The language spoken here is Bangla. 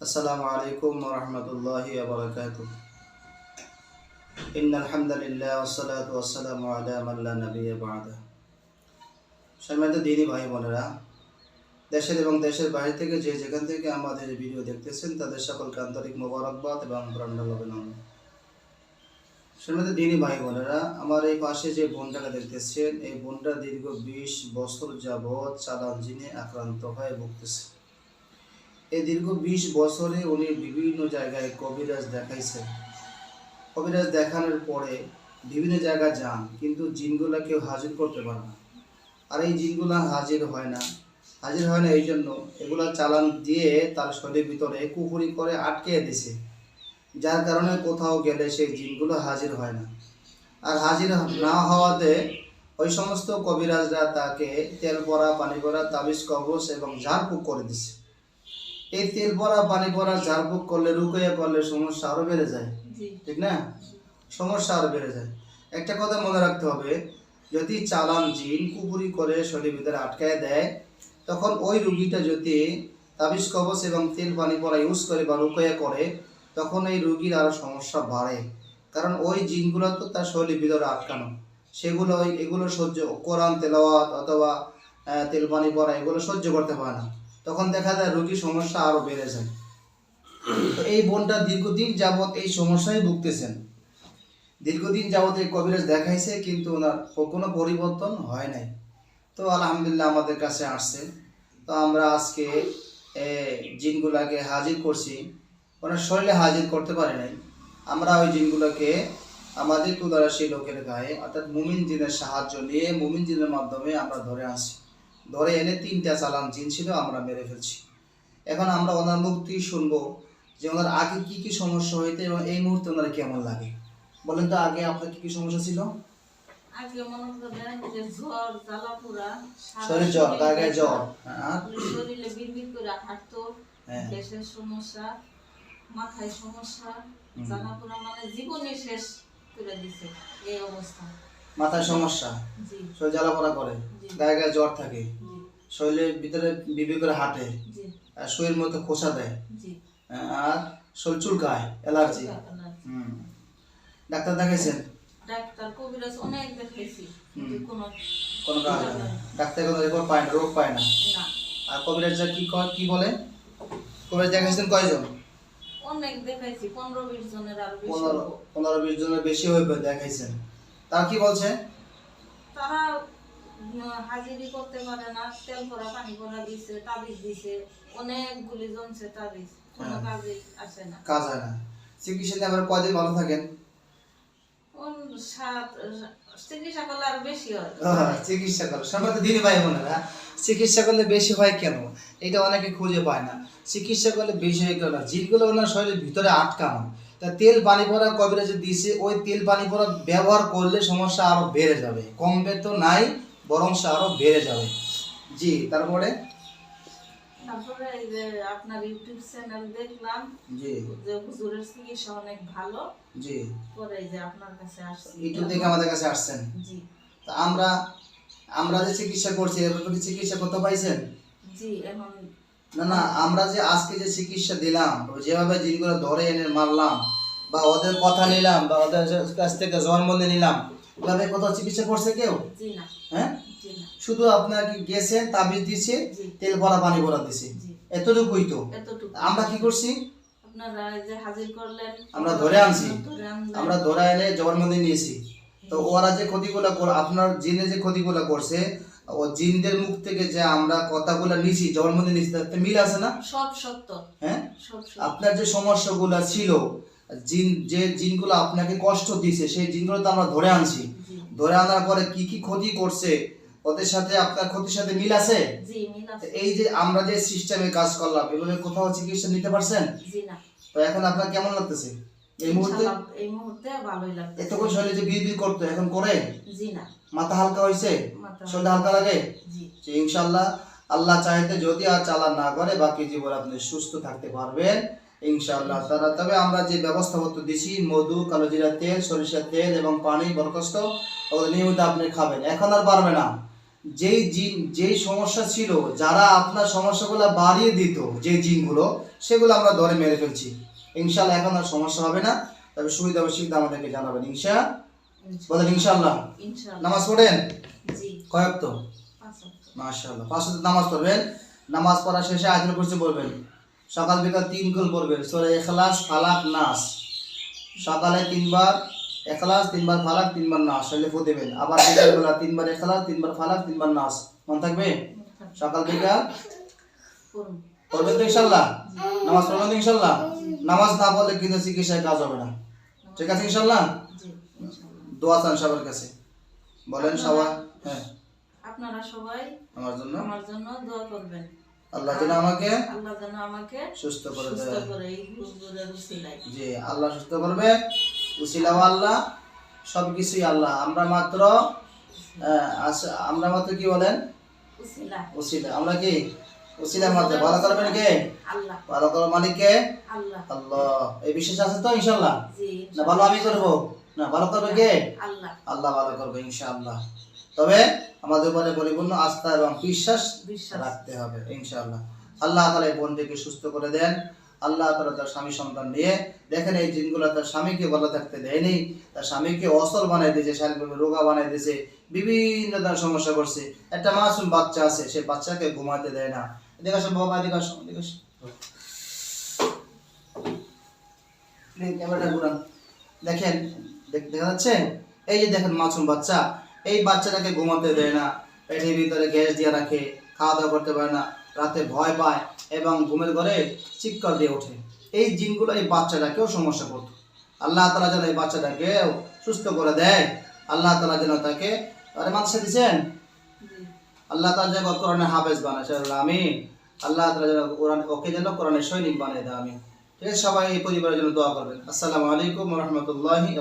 السلام عليكم ورحمة الله وبركاته إن الحمد لله والصلاة والسلام على من لا نبي بعده সম্মানিত দিনী ভাই বোনেরা দেশের এবং দেশের বাইরে থেকে যে যেখান থেকে আমাদের এই ভিডিও দেখতেছেন তাদের সকলকে আন্তরিক মোবারকবাদ এবং প্রাণঢাল অভিনন্দন সম্মানিত দিনী ভাই বোনেরা আমার এই পাশে যে বোনটাকে দেখতেছেন এই বোনটা দীর্ঘ বিশ বছর যাবৎ চালান জিনে আক্রান্ত হয়ে ভুগতেছে এই দীর্ঘ বিশ বছরে উনি বিভিন্ন জায়গায় কবিরাজ দেখাইছেন। কবিরাজ দেখানোর পরে বিভিন্ন জায়গায় যান, কিন্তু জিনগুলা কেউ হাজির করতে পারে না। আর এই জিনগুলা হাজির হয় না। হাজির হয় না এই জন্য এগুলা চালান দিয়ে তার শরীরের ভিতরে কুকুরি করে আটকে দিছে। যার কারণে কোথাও গেলে সেই জিনগুলো হাজির হয় না। আর হাজির না হওয়াতে ওই সমস্ত কবিরাজরা তাকে তেল পরা পানি পরা তাবিজ কবচ এবং ঝাড়ফুঁক করে দিছে। এই তেল পরা পানি পরা ঝাড়ফুঁক করলে রুকাইয়া করলে সমস্যা আরও বেড়ে যায়। ঠিক না? সমস্যা আরও বেড়ে যায়। একটা কথা মনে রাখতে হবে যদি চালান জিন কুপুরি করে শরীরের ভিতরে আটকায় দেয় তখন ওই রুগীটা যদি তাবিজ কবচ এবং তেল পানি পরা ইউজ করে বা রুকয়া করে তখন এই রুগীর আরও সমস্যা বাড়ে। কারণ ওই জিনগুলো তো তার শরীরের ভিতরে আটকানো। সেগুলো ওই এগুলো সহ্য কোরআন তেলাওয়াত অথবা তেল পানি পরা এগুলো সহ্য করতে পারে না। তখন দেখা যায় রোগীর সমস্যা আরও বেড়ে যায় তো এই বোনটা দীর্ঘদিন যাবৎ এই সমস্যায় ভুগতেছেন। দীর্ঘদিন যাবৎ এই কবিরাজ দেখাইছে, কিন্তু ওনার কোনো পরিবর্তন হয় নাই। তো আলহামদুলিল্লাহ আমাদের কাছে আসছে। তো আমরা আজকে জিনগুলাকে হাজির করছি। ওনার শরীরে হাজির করতে পারি নাই। আমরা ওই জিনগুলোকে আমাদের তুদারাশি লোকের গায়ে, অর্থাৎ মুমিন জিনের সাহায্য নিয়ে মুমিন জিনের মাধ্যমে আমরা ধরে আসি ধরে এনে তিনটা চালান জিন ছিল আমরা মেরে ফেলছি। এখন আমরা ওনার মুক্তি শুনব যে ওনার আগে কি কি সমস্যা হইতে এবং এই মুহূর্তে ওনার কেমন লাগে। বলেন তো আগে আপনার কি কি সমস্যা ছিল? আগে মনে করেন যে জ্বর জ্বালাপুরা সারা শরীর জ্বর গায়ে গায়ে জ্বর শরীরে বিড়বিড় করে হাঁটতো হ্যাঁ। গ্যাসের সমস্যা মাথায় সমস্যা মানে জীবনে শেষ করে দিছে এই অবস্থা। মাথায় সমস্যা শরীর জ্বালাপোড়া করে গায়ে গায়ে জ্বর থাকে শরীরের ভিতরে বিবি করে হাঁটে শরীরের মধ্যে খোসা দেয় আর শরীর চুলকায় অ্যালার্জি। হুম। ডাক্তার দেখাইছেন? ডাক্তার কবিরাজ অনেক দেখাইছি কোনো কোনো কাজ না ডাক্তার কোনো রেকর্ড পায় না রোগ পায় না। আর কবিরাজা কি বলে? কবিরাজ দেখাইছেন কয়জন? অনেক দেখাইছি পনেরো বিশ জনের আরও পনেরো পনেরো বিশ জনের বেশি হইবে দেখাইছেন। তার কি বলছে? তারা হাজিরি করতে পারে না তেল ভরা পানি ভরা দিছে তাবিজ দিছে অনেকগুলি জমছে তাবিজ কোনো হ্যাঁ। কাজে আসে না। কাজ হয় না। চিকিৎসা নিয়ে আবার কয়দিন ভালো থাকেন? চিকিৎসা করলে আরও বেশি হয়। হ্যাঁ, চিকিৎসা করো সবাই তো চিকিৎসা করলে বেশি হয় কেন? এটা অনেকে খুঁজে পায় না। চিকিৎসা করলে বেশি হয় কেন? জিনগুলো ওনার শরীরের ভিতরে আটকানো। তা তেল পানি পরা কবিরাজে দিছে ওই তেল পানি ভরা ব্যবহার করলে সমস্যা আরও বেড়ে যাবে। কমবে তো নাই বরং সে আরও বেড়ে যাবে। জি তারপরে? তারপরে এই যে আপনার ইউটিউব চ্যানেল দেখলাম জি। যে হুজুরের চিকিৎসা অনেক ভালো। জি। পরে এই যে আপনার কাছে আসছি। দেখে আমাদের কাছে আসছেন? জি। তা আমরা আমরা যে চিকিৎসা করছি চিকিৎসা করতে পাইছেন? জি এখন না না আমরা যে আজকে যে চিকিৎসা দিলাম যেভাবে জিনগুলো ধরে এনে মারলাম বা ওদের কথা নিলাম বা ওদের কাছ থেকে দিয়ে নিলাম এভাবে কোথাও চিকিৎসা করছে কেউ? হ্যাঁ? শুধু আপনার কি গেছেন তাবিজ দিছে তেল ভরা পানি ভরা দিছে? এতটুকুই তো। আমরা কি করছি? আমরা ধরে আনছি। আমরা ধরে এনে জবানবন্দি নিয়েছি। তো ওরা যে ক্ষতিগুলো কর আপনার জিনে যে ক্ষতিগুলো করছে ও জিনদের মুখ থেকে যে আমরা কথাগুলো নিছি জবানবন্দি নিয়েছি তাতে মিল আছে না? সব সত্য। হ্যাঁ? সব সত্য। আপনার যে সমস্যাগুলো ছিল জিন যে জিনগুলো আপনাকে কষ্ট দিছে সেই জিনগুলো তো আমরা ধরে আনছি। ধরে আনার পরে কি কি ক্ষতি করছে ওদের সাথে আপনার ক্ষতির সাথে মিল আছে? জি মিল তো আছে এই যে আমরা যে সিস্টেমে কাজ করলাম এভাবে কোথাও চিকিৎসা নিতে পারছেন? জি না। তো এখন আপনার কেমন লাগতেছে? এই মুহূর্তে? ইনশাআল্লাহ এই মুহূর্তে ভালোই লাগছে এতক্ষণ শরীরে যে করতো এখন করে? জি না। মাথা হালকা হয়েছে শরীর হালকা লাগে? জি। আল্লাহ চাইতে যদি আর চালান না করে বাকি জীবন আপনি সুস্থ থাকতে পারবেন। ইনশাআল্লাহ তারা তবে আমরা যে ব্যবস্থাপত্র দিছি মধু কালোজিরা তেল সরিষার তেল এবং পানি বরখাস্ত ওগুলো নিয়মিত আপনি খাবেন। এখন আর পারবে না। যেই জিন যেই সমস্যা ছিল যারা আপনার সমস্যাগুলো বাড়িয়ে দিত যে জিনগুলো সেগুলো আমরা ধরে মেরে ফেলছি। ইনশাল্লাহ এখন আর সমস্যা হবে না। তবে সুবিধা অসুবিধা আমাদেরকে জানাবেন। ইনশা বলেন ইনশাল্লাহ ইনশাআল্লাহ। নামাজ পড়েন? জি। কয়েক তো। মাশাআল্লাহ। পাঁচ নামাজ পড়বেন। নামাজ পড়া শেষে আয়াতুল কুরসি পড়বেন। সকাল বিকাল তিন গুণ পড়বেন। সূরা ইখলাস ফালাক নাস। সকালে তিনবার ইখলাস তিনবার ফালাক তিনবার নাস। শরীরে ফু দেবেন। আবার বিকাল বেলা তিনবার ইখলাস তিনবার ফালাক তিনবার নাস। মন থাকবে? সকাল বিকাল। পড়বেন তো ইনশাল্লাহ নামাজ পড়বেন তো ইনশাল্লাহ নামাজ না পড়লে কিন্তু চিকিৎসায় কাজ হবে না। ঠিক আছে ইনশাল্লাহ দোয়া চান সবার কাছে। বলেন সবাই হ্যাঁ। আপনারা সবাই আমার জন্য? আমার জন্য দোয়া করবেন। আল্লাহ যেন আমাকে আল্লাহ যেন আমাকে সুস্থ করে সুস্থ করে এই হুজুরের উসিলায়। জি আল্লাহ সুস্থ করবে। আল্লাহ সব কিছুই আল্লাহ। আমরা মাত্র আমরা মাত্র কি বলেন? উসিলা। উসিলা। আমরা কি? উসিলার ভালো করবেন কে? আল্লাহ। ভালো করার মালিক কে? আল্লাহ। আল্লাহ। এই বিশ্বাস আছে তো ইনশাল্লাহ? জি না ভালো আমি করব? না ভালো করবে কে? আল্লাহ। আল্লাহ ভালো করবে ইনশাআল্লাহ। তবে আমাদের পরিপূর্ণ আস্থা এবং বিশ্বাস রাখতে হবে ইনশাআল্লাহ। আল্লাহ তালা এই বোনটিকে সুস্থ করে দেন। আল্লাহ তালা তার স্বামী সন্তান নিয়ে দেখেন এই জিনগুলো তার স্বামীকে ভালো থাকতে দেয়নি। তার স্বামীকে অসল বানাই দিয়েছে শারীরিকভাবে রোগা বানাই দিয়েছে বিভিন্ন ধরনের সমস্যা করছে একটা মাসুম বাচ্চা আছে সে বাচ্চাকে ঘুমাতে দেয় না। এদিকে আসো বাবা এদিকে আসো ক্যামেরাটা ঘুরান দেখেন দেখ- যাচ্ছে এই যে দেখেন মাসুম বাচ্চা এই বাচ্চাটাকে ঘুমাতে দেয় না পেটের ভিতরে গ্যাস দিয়ে রাখে খাওয়া দাওয়া করতে পারে না রাতে ভয় পায় এবং ঘুমের ঘরে চিৎকার দিয়ে ওঠে এই জিনগুলো এই বাচ্চাটাকেও সমস্যা করতো আল্লাহ তালা যেন এই বাচ্চাটাকে সুস্থ করে দেয় আল্লাহ তালা যেন তাকে আরে মাদ্রাসা দিচ্ছেন আল্লাহ তার যেন কোরআনে হাফেজ বানায় সেটা আমি আল্লাহ তালা যেন কোরআন, ওকে যেন কোরআনের সৈনিক বানিয়ে দেয় আমি ঠিক আছে, সবাই এই পরিবারের জন্য দোয়া করবেন। আসসালামু আলাইকুম রহমতুল্লাহি